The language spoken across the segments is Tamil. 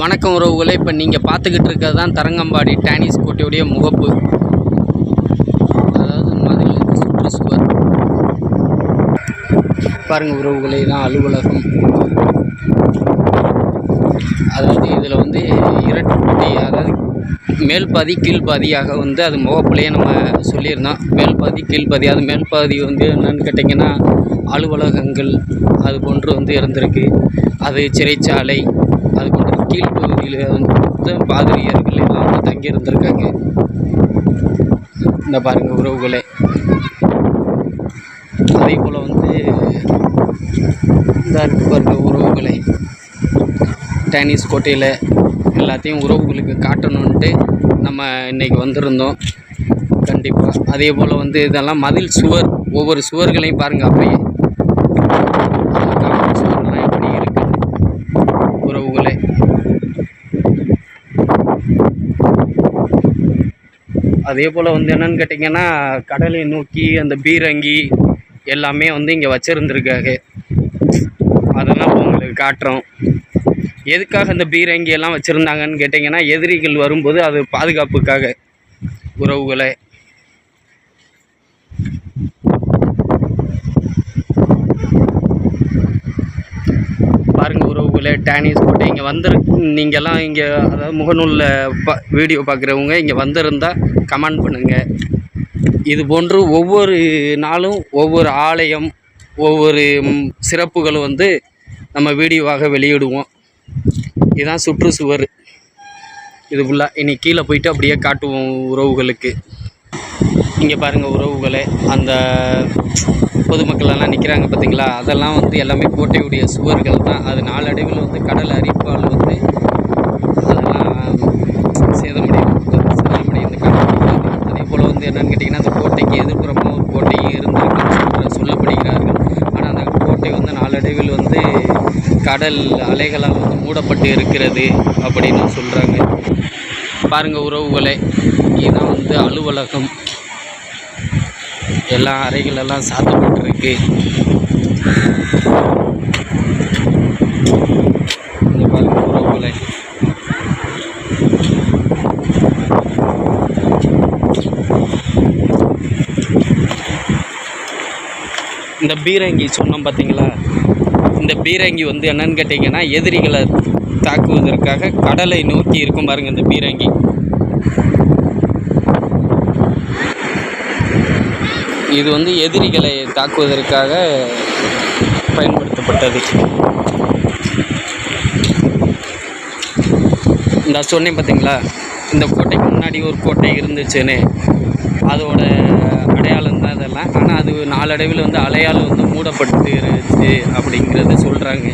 வணக்கம் உறவுகளே. இப்போ நீங்கள் பார்த்துக்கிட்டு இருக்கிறது தான் தரங்கம்பாடி டேனிஸ் கோட்டையுடைய முகப்பு. அதாவது மதில் சுற்றுச்சுவர் பாருங்க உறவுகளே தான் அலுவலகம். அதாவது இதில் வந்து இரட்டை அதாவது மேல் பாதி கீழ்ப்பாதியாக வந்து அது முகப்புலையே நம்ம சொல்லியிருந்தோம். மேல் பாதி கீழ்ப்பாதி அது மேல் பாதி வந்து என்னன்னு கேட்டிங்கன்னா அலுவலகங்கள் அது போன்று வந்து இருந்திருக்கு. அது சிறைச்சாலை அது கீழ்ப்பகுதியில் வந்து பாதிரியார்கள் எல்லாம் வந்து தங்கி இருந்திருக்காங்க. இந்த பாருங்க உறவுகளே. அதே போல் வந்து இந்த இருக்கு பாருங்க உறவுகளை. டேனிஸ் கோட்டையில் எல்லாத்தையும் உறவுகளுக்கு காட்டணுன்ட்டு நம்ம இன்றைக்கி வந்திருந்தோம். கண்டிப்பாக அதே போல் வந்து இதெல்லாம் மதில் சுவர் ஒவ்வொரு சுவர்களையும் பாருங்கள் அப்படியே காம்பவுண்ட் சுவர்லாம் எப்படி இருக்குது உறவுகளே அதே போல் வந்து என்னன்னு கேட்டிங்கன்னா கடலை நோக்கி அந்த பீரங்கி எல்லாமே வந்து இங்கே வச்சுருந்துருக்காங்க. அதெல்லாம் உங்களுக்கு காட்டுறோம். எதுக்காக இந்த பீரங்கி எல்லாம் வச்சுருந்தாங்கன்னு கேட்டிங்கன்னா எதிரிகள் வரும்போது அது பாதுகாப்புக்காக உறவுகளை பாருங்க டேனிஸ் கோட்டை இங்கே வந்து நீங்கள்லாம் இங்கே அதாவது முகநூலில் ப வீடியோ பார்க்குறவங்க இங்கே வந்திருந்தால் கமெண்ட் பண்ணுங்கள் இது போன்று ஒவ்வொரு நாளும் ஒவ்வொரு ஆலயம் ஒவ்வொரு சிறப்புகளும் வந்து நம்ம வீடியோவாக வெளியிடுவோம். இதுதான் சுற்றுச்சுவர். இது ஃபுல்லாக இனி கீழே போயிட்டு அப்படியே காட்டுவோம் உறவுகளுக்கு. இங்கே பாருங்கள் உறவுகளே அந்த பொதுமக்கள் எல்லாம் நிற்கிறாங்க பார்த்தீங்களா? அதெல்லாம் வந்து எல்லாமே கோட்டையுடைய சுவர்கள் தான். அது நாளடைவில் வந்து கடல் அரிப்பால் வந்து அதெல்லாம் சேதமடையும் சேதமடையும் இந்த கடல் அதே போல் வந்து என்னென்னு கேட்டிங்கன்னா அந்த கோட்டைக்கு எதிர்ப்புறமாக ஒரு கோட்டை இருந்திருக்கு சொல்லப்படுகிறார்கள். ஆனால் அந்த கோட்டை வந்து நாளடைவில் வந்து கடல் அலைகளால் வந்து மூடப்பட்டு இருக்கிறது அப்படின்னு சொல்கிறாங்க பாருங்கள் உறவுகளே இதுதான் வந்து அலுவலகம். எல்லா அறைகள் எல்லாம் சாத்தப்பட்டிருக்கு இந்த பீரங்கி சொன்னோம் பார்த்தீங்களா இந்த பீரங்கி வந்து என்னன்னு கேட்டிங்கன்னா எதிரிகளை தாக்குவதற்காக கடலை நோக்கி இருக்கும் பாருங்க இந்த பீரங்கி. இது வந்து எதிரிகளை தாக்குவதற்காக பயன்படுத்தப்பட்டது. இந்த சொன்னேன் பார்த்தீங்களா? இந்த கோட்டைக்கு முன்னாடி ஒரு கோட்டை இருந்துச்சுன்னு. அதோட அடையாளம் தான் இதெல்லாம். ஆனால் அது நாளடைவில் வந்து அலையால் வந்து மூடப்பட்டு இருந்துச்சு அப்படிங்கிறத சொல்கிறாங்க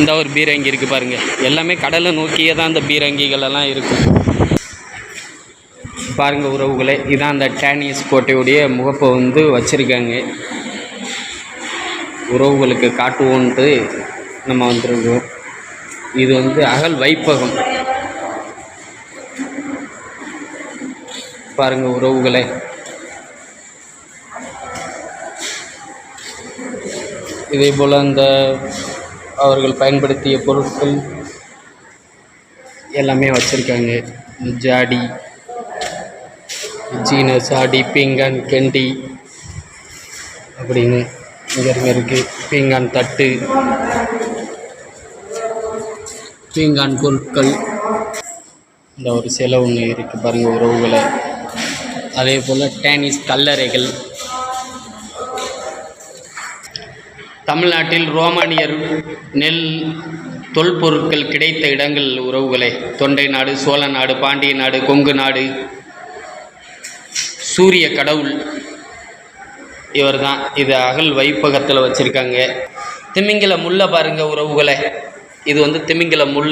இந்த ஒரு பீரங்கி இருக்குது பாருங்கள் எல்லாமே கடலை நோக்கியே தான் இந்த பீரங்கிகள் எல்லாம் இருக்கும். பாருங்கள் உறவுகளை இதான் அந்த டேனியஸ் கோட்டையுடைய முகப்பை வந்து வச்சுருக்காங்க. உறவுகளுக்கு காட்டுவோன்ட்டு நம்ம வந்துருக்கோம். இது வந்து அகல் வைப்பகம். பாருங்கள் உறவுகளை. இதே போல் அந்த அவர்கள் பயன்படுத்திய பொருட்கள் எல்லாமே வச்சுருக்காங்க. ஜாடி சீன சாடி பீங்கான் கெண்டி அப்படின்னு இங்கே இருக்குது பீங்கான் தட்டு பீங்கான் பொருட்கள். இந்த ஒரு சிலை ஒன்று இருக்குது பாருங்கள் உறவுகளை. அதே போல் டேனிஸ் கல்லறைகள். தமிழ்நாட்டில் ரோமானியர் நெல் தொல்பொருட்கள் கிடைத்த இடங்கள் உறவுகளை. தொண்டை நாடு சோழ நாடு பாண்டிய நாடு கொங்கு நாடு சூரிய கடவுள் இவர் தான் இது அகல் வைப்பகத்தில் வச்சுருக்காங்க. திமிங்கில முல்லை பாருங்கள் உறவுகளை. இது வந்து திமிங்கில முள்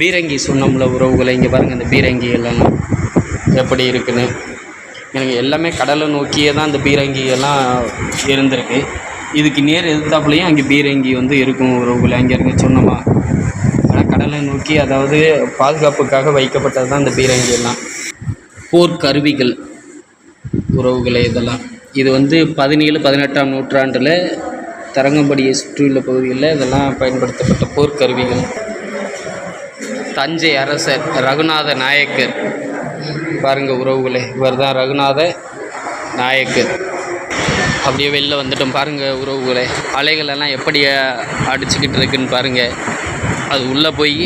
பீரங்கி சொன்னோம்ல உறவுகளை. இங்கே பாருங்கள் இந்த பீரங்கி எல்லாம் எப்படி இருக்குன்னு. எனக்கு எல்லாமே கடலை நோக்கியே தான் இந்த பீரங்கி எல்லாம் இருந்திருக்கு. இதுக்கு நேர் எதிர்த்தாப்புலையும் அங்கே பீரங்கி வந்து இருக்கும் உறவுகளை. அங்கே இருங்க சொன்னோமா கடலை நோக்கி அதாவது பாதுகாப்புக்காக வைக்கப்பட்டது தான் இந்த பீரங்கி எல்லாம் போர்க்கருவிகள் உறவுகளை இதெல்லாம். இது வந்து பதினேழு பதினெட்டாம் நூற்றாண்டில் தரங்கம்படியை சுற்றியுள்ள பகுதிகளில் இதெல்லாம் பயன்படுத்தப்பட்ட போர்க்கருவிகள் தஞ்சை அரசர் ரகுநாத நாயக்கர். பாருங்கள் உறவுகளே இவர் தான் ரகுநாத நாயக்கர். அப்படியே வெளில வந்துட்டோம் பாருங்கள் உறவுகளே. அலைகளெல்லாம் எப்படி அடிச்சுக்கிட்டு இருக்குன்னு பாருங்கள் அது உள்ளே போய்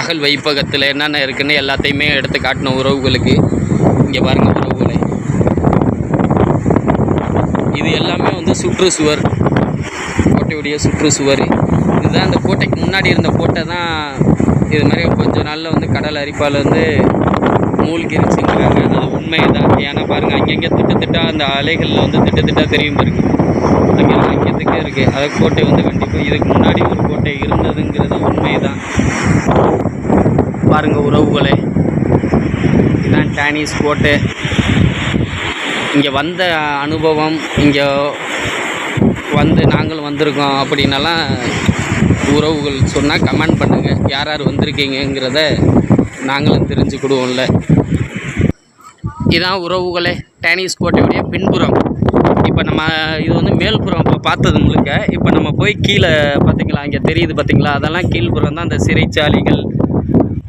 அகல் வைப்பகத்தில் என்னென்ன இருக்குன்னு எல்லாத்தையுமே எடுத்து காட்டின உறவுகளுக்கு இங்கே பாருங்கள் உறவுகளை. இது எல்லாமே வந்து சுற்றுச்சுவர் கோட்டையுடைய சுற்றுச்சுவர் இதுதான் அந்த கோட்டைக்கு முன்னாடி இருந்த கோட்டை தான் இது மாதிரி கொஞ்ச நாளில் வந்து கடல் அரிப்பால் வந்து மூழ்கிருச்சுங்கிறாங்க. அது உண்மை தான் ஏன்னா பாருங்கள் அங்கங்கே திட்டத்திட்டா அந்த அலைகளில் வந்து திட்டத்திட்டா தெரியும் பாருங்கள் அங்கே வைக்கிறதுக்கே இருக்குது அதை கோட்டை வந்து கண்டிப்பாக இதுக்கு முன்னாடி ஒரு கோட்டை இருந்ததுங்கிறது உண்மை தான் பாருங்கள் உறவுகளே. இதுதான் டேனிஸ் கோட்டை. இங்கே வந்த அனுபவம் இங்கே வந்து நாங்களும் வந்திருக்கோம் அப்படின்னலாம் உறவுகள் சொன்னால் கமெண்ட் பண்ணுங்கள் யார் யார் வந்திருக்கீங்கங்கிறத நாங்களும் தெரிஞ்சுக்கிடுவோம்ல. இதான் உறவுகளே. டேனிஸ் கோட்டையுடைய பின்புறம். இப்போ நம்ம இது வந்து மேல்புறம் இப்போ பார்த்தது முழுக்க இப்போ நம்ம போய் கீழே பார்த்தீங்களா இங்கே தெரியுது பார்த்தீங்களா அதெல்லாம் கீழ்ப்புறம் தான் அந்த சிறைச்சாலைகள்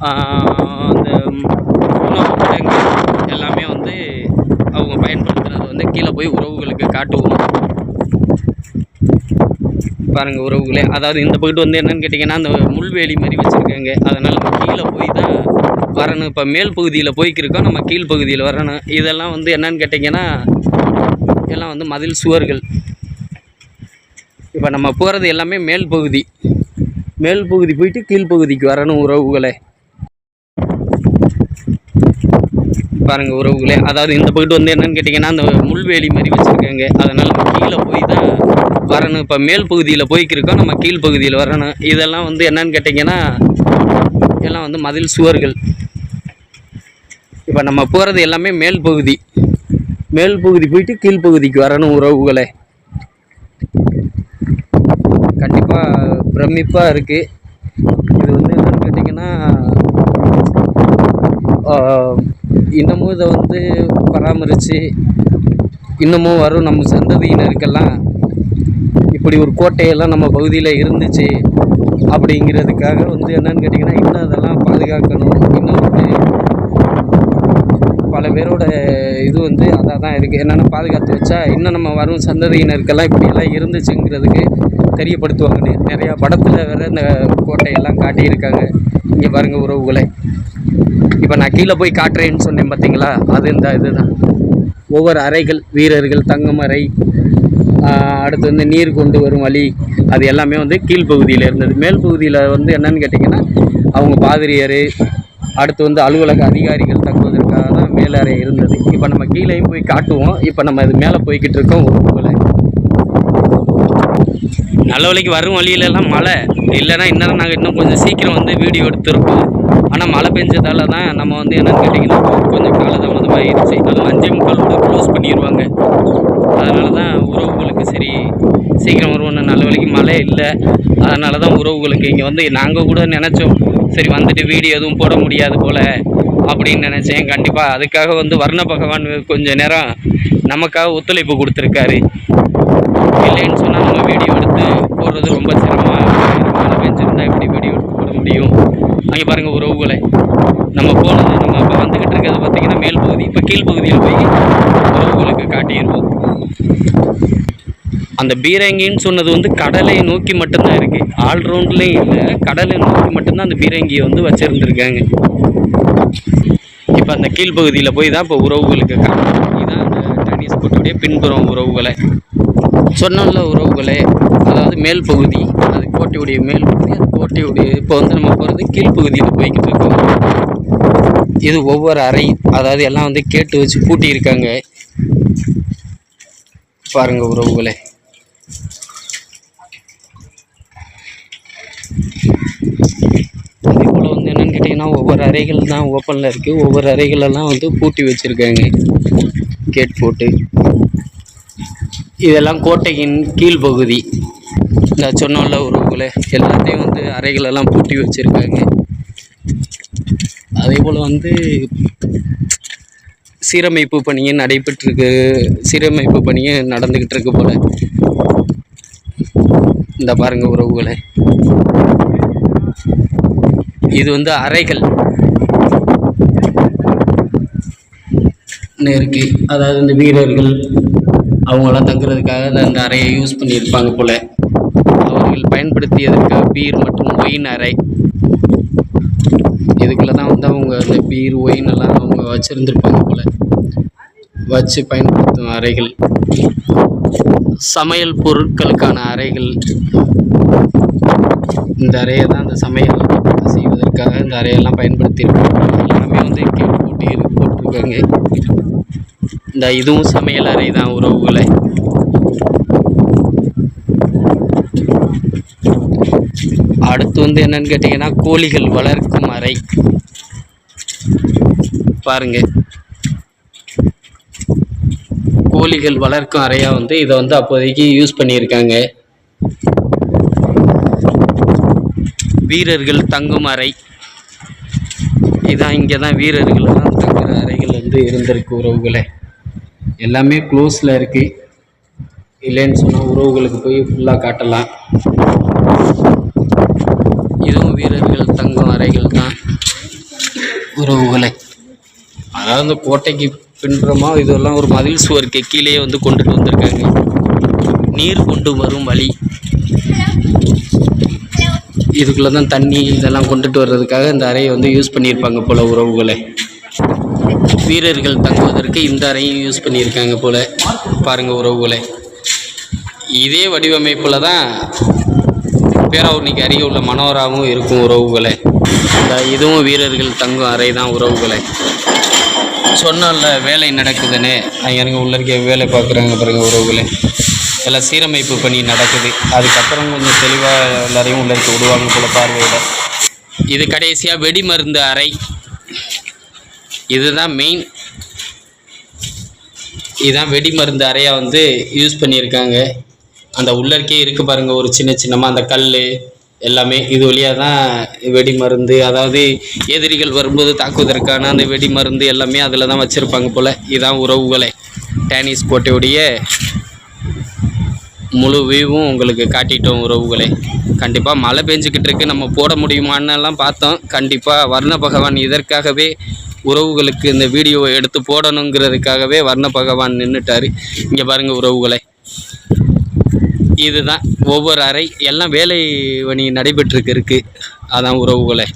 அந்த உணவு கிடங்கு எல்லாமே வந்து அவங்க பயன்படுத்துனது வந்து கீழே போய் உறவுகளுக்கு காட்டுவோம். பாருங்கள் உறவுகளே. அதாவது இந்த பக்கத்து வந்து என்னென்னு கேட்டிங்கன்னா அந்த முள்வேலி மாதிரி வச்சுருக்காங்க. அதனால் நம்ம கீழே போய் தான் வரணும். இப்போ மேல் பகுதியில் போய்க்கிருக்கோம் நம்ம கீழ் பகுதியில் வரணும். இதெல்லாம் வந்து என்னன்னு கேட்டிங்கன்னா எல்லாம் வந்து மதில் சுவர்கள். இப்போ நம்ம போகிறது எல்லாமே மேல் பகுதி. மேல் பகுதி போயிட்டு கீழ் பகுதிக்கு வரணும் உறவுகளே. பாருங்கள் உறவுகளே. அதாவது இந்த பக்கத்து வந்து என்னென்னு கேட்டிங்கன்னா அந்த முள்வேலி மாதிரி வச்சுருக்காங்க. அதனால் கீழே போய் தான் வரணும். இப்போ மேல் பகுதியில் போய்க்கிருக்கோம். நம்ம கீழ் பகுதியில் வரணும். இதெல்லாம் வந்து என்னன்னு கேட்டிங்கன்னா எல்லாம் வந்து மதில் சுவர்கள். இப்போ நம்ம போகிறது எல்லாமே மேல் பகுதி. மேல் பகுதி போயிட்டு கீழ் பகுதிக்கு வரணும் உறவுகளை. கண்டிப்பாக பிரமிப்பாக இருக்குது இது வந்து என்னென்னு கேட்டிங்கன்னா இன்னமும் இதை வந்து பராமரித்து இன்னமும் வரும். நம்ம சந்ததியினருக்கெல்லாம் இப்படி ஒரு கோட்டையெல்லாம் நம்ம பகுதியில் இருந்துச்சு அப்படிங்கிறதுக்காக வந்து என்னன்னு கேட்டிங்கன்னா இன்னும் அதெல்லாம் பாதுகாக்கணும். இன்னும் பல பேரோட இது வந்து அதாக தான் இருக்குது என்னென்ன பாதுகாத்து வச்சா இன்னும் நம்ம வரும் சந்ததியினருக்கெல்லாம் இப்படியெல்லாம் இருந்துச்சுங்கிறதுக்கு தெரியப்படுத்துவாங்க. நிறையா படத்தில் வேறு இந்த கோட்டையெல்லாம் காட்டியிருக்காங்க. இங்கே பாருங்கள் உறவுகளை. இப்போ நான் கீழே போய் காட்டுறேன்னு சொன்னேன் பார்த்தீங்களா அது இந்த இதுதான். ஒவ்வொரு அறைகள் வீரர்கள் தங்கம் அறை அடுத்து வந்து நீர் கொண்டு வரும் வழி அது எல்லாமே வந்து கீழ்ப்பகுதியில் இருந்தது. மேல் பகுதியில் வந்து என்னன்னு கேட்டிங்கன்னா அவங்க பாதிரியார் அடுத்து வந்து அலுவலக அதிகாரிகள் தங்குவது மேலறை இருந்தது. இப்போ நம்ம கீழேயும் போய் காட்டுவோம். இப்போ நம்ம இது மேலே போய்கிட்டு இருக்கோம் உறவுகளை நல்ல வழிக்கு வரும் வழியிலலாம் மழை. இல்லைன்னா இன்னும் நாங்கள் இன்னும் கொஞ்சம் சீக்கிரம் வந்து வீடியோ எடுத்திருப்போம். ஆனால் மழை பெஞ்சதால தான் நம்ம வந்து என்னன்னு கேட்டிங்கன்னா கொஞ்சம் காலதாமதமாகிடுச்சு அதுவும் அஞ்சே முக்காலோட க்ளோஸ் பண்ணிடுவாங்க அதனால தான் உறவுகளுக்கு சரி சீக்கிரம் வருவோம்னு நல்ல வழிக்கு மழை இல்லை. அதனால தான் உறவுகளுக்கு இங்கே வந்து நாங்கள் கூட நினச்சோம். சரி வந்துட்டு வீடியோ எதுவும் போட முடியாது போல். அப்படின்னு நினச்சேன். கண்டிப்பாக அதுக்காக வந்து வர்ண பகவான் கொஞ்ச நேரம் நமக்காக ஒத்துழைப்பு கொடுத்துருக்காரு. இல்லைன்னு சொன்னால் நம்ம வீடியோ எடுத்து போடுறது ரொம்ப சிரமமாக மழை எப்படி வீடியோ எடுத்து போட முடியும்? அங்கே பாருங்கள் உறவுகளை நம்ம போனது நம்ம இப்போ வந்துக்கிட்டு இருக்கிறது பார்த்தீங்கன்னா மேல் பகுதி இப்போ கீழ் பகுதியில் போய் உறவுகளுக்கு காட்டிடுவோம் அந்த பீரங்கின்னு சொன்னது வந்து கடலை நோக்கி மட்டும்தான் இருக்குது ஆல்ரவுண்ட்லேயும் இல்லை கடலை நோக்கி மட்டும்தான் அந்த பீரங்கியை வந்து வச்சுருந்துருக்காங்க. இப்போ அந்த கீழ்ப்பகுதியில் போய் தான் இப்போ உறவுகளுக்கு காட்டணும் இதுதான் அந்த டென்னிஸ் கோட்டுடைய பின்புறம் உறவுகளை. சொன்னோம்ல உறவுகளே. அதாவது மேல் பகுதி அது கோட்டையுடைய மேல் பகுதி அது கோட்டையுடைய இப்போ வந்து நம்ம போகிறது கீழ்ப்பகுதியில் போய்கிட்டு இருக்கோம். இது ஒவ்வொரு அறை அதாவது எல்லாம் வந்து கேட்டு வச்சு பூட்டியிருக்காங்க. பாருங்கள் உறவுகளே அதே போல் பார்த்தீங்கன்னா ஒவ்வொரு அறைகள் தான் ஓப்பனில் இருக்குது ஒவ்வொரு அறைகளெல்லாம் வந்து பூட்டி வச்சுருக்காங்க. கேட் போட்டு. இதெல்லாம் கோட்டையின் கீழ்ப்பகுதி. இந்த சொன்னோம்ல உறவுகளை எல்லாத்தையும் வந்து அறைகளெல்லாம் பூட்டி வச்சுருக்காங்க. அதே போல் வந்து சீரமைப்பு பணியும் நடைபெற்றிருக்கு. சீரமைப்பு பணியும் நடந்துக்கிட்டு இருக்கு போல். இந்த பாருங்கள் உறவுகளை இது வந்து அறைகள். இருக்கு. அதாவது இந்த வீரர்கள் அவங்களாம் தங்குறதுக்காக அந்த- அறையை யூஸ் பண்ணியிருப்பாங்க போல. அவர்கள் பயன்படுத்தியதற்காக பீர் மற்றும் ஒயின் அறை. இதுக்குள்ளே தான் வந்து அவங்க அந்த பீர் ஒயின் எல்லாம் அவங்க வச்சுருந்துருப்பாங்க போல. வச்சு பயன்படுத்தும் அறைகள். சமையல் பொருட்களுக்கான அறைகள். இந்த அறையை தான் அந்த சமையல் செய்வதற்காக இந்த அறையெல்லாம் பயன்படுத்தியிருக்காங்க எல்லாமே வந்து கீழே போட்டி போட்டிருக்காங்க. இந்த இதுவும் சமையல் அறை தான் உறவுகளை. அடுத்து வந்து என்னன்னு கேட்டிங்கன்னா கோழிகள் வளர்க்கும் அறை. பாருங்க. கோழிகள் வளர்க்கும் அறையாக வந்து இதை வந்து அப்போதைக்கு யூஸ் பண்ணியிருக்காங்க. வீரர்கள் தங்கும் அறை. இதான் இங்கே தான் வீரர்கள்லாம் தங்குற அறைகள் வந்து இருந்திருக்கு உறவுகளை. எல்லாமே க்ளோஸில் இருக்குது இல்லைன்னு சொன்னால் உறவுகளுக்கு போய் ஃபுல்லாக காட்டலாம். இதுவும் வீரர்கள் தங்கும் அறைகள் தான் உறவுகளை. அதாவது இந்த கோட்டைக்கு பின்புறமா இதெல்லாம் ஒரு மதில் சுவருக்கு கீழேயே வந்து கொண்டுட்டு வந்திருக்காங்க. நீர் கொண்டு வரும் வழி. இதுக்குள்ளே தான் தண்ணி இதெல்லாம் கொண்டுட்டு வர்றதுக்காக இந்த அறையை வந்து யூஸ் பண்ணியிருப்பாங்க போல் உறவுகளை. வீரர்கள் தங்குவதற்கு இந்த அறையும் யூஸ் பண்ணியிருக்காங்க போல் பாருங்கள் உறவுகளை. இதே வடிவமைப்பில் தான் பேராவூர்னிக்கு அருகே உள்ள மனோராவும் இருக்கும் உறவுகளை. இந்த இதுவும் வீரர்கள் தங்கும் அறை தான் உறவுகளை. சொன்னால வேலை நடக்குதுன்னு. அங்கே உள்ள இருக்க வேலை பார்க்குறாங்க பாருங்கள் உறவுகளை. சில சீரமைப்பு பணி நடக்குது. அதுக்கப்புறம் கொஞ்சம் தெளிவாக எல்லாரையும் உள்ள விடுவாங்க போல பார்வையிட. இது கடைசியாக வெடிமருந்து அறை. இதுதான் மெயின் இதுதான் வெடிமருந்து அறையாக வந்து யூஸ் பண்ணியிருக்காங்க. அந்த உள்ளர்க்கே இருக்குது பாருங்கள் ஒரு சின்ன சின்னமாக அந்த கல் எல்லாமே. இது வழியாக தான் வெடி மருந்து அதாவது எதிரிகள் வரும்போது தாக்குவதற்கான அந்த வெடி மருந்து எல்லாமே அதில் தான் வச்சுருப்பாங்க போல். இதுதான் உறவுகளை. டேனிஸ் கோட்டையுடைய முழு வியூவும் உங்களுக்கு காட்டிட்டோம் உறவுகளை. கண்டிப்பாக மழை பெஞ்சிக்கிட்டு இருக்கு. நம்ம போட முடியுமான்னெல்லாம் பார்த்தோம். கண்டிப்பாக வர்ண பகவான் இதற்காகவே உறவுகளுக்கு இந்த வீடியோவை எடுத்து போடணுங்கிறதுக்காகவே வர்ண பகவான் நின்றுட்டாரு இங்கே பாருங்கள் உறவுகளை. இதுதான் ஒவ்வொரு அறை. எல்லாம் வேலை வணி நடைபெற்றுக்கு இருக்குது அதான் உறவுகளை.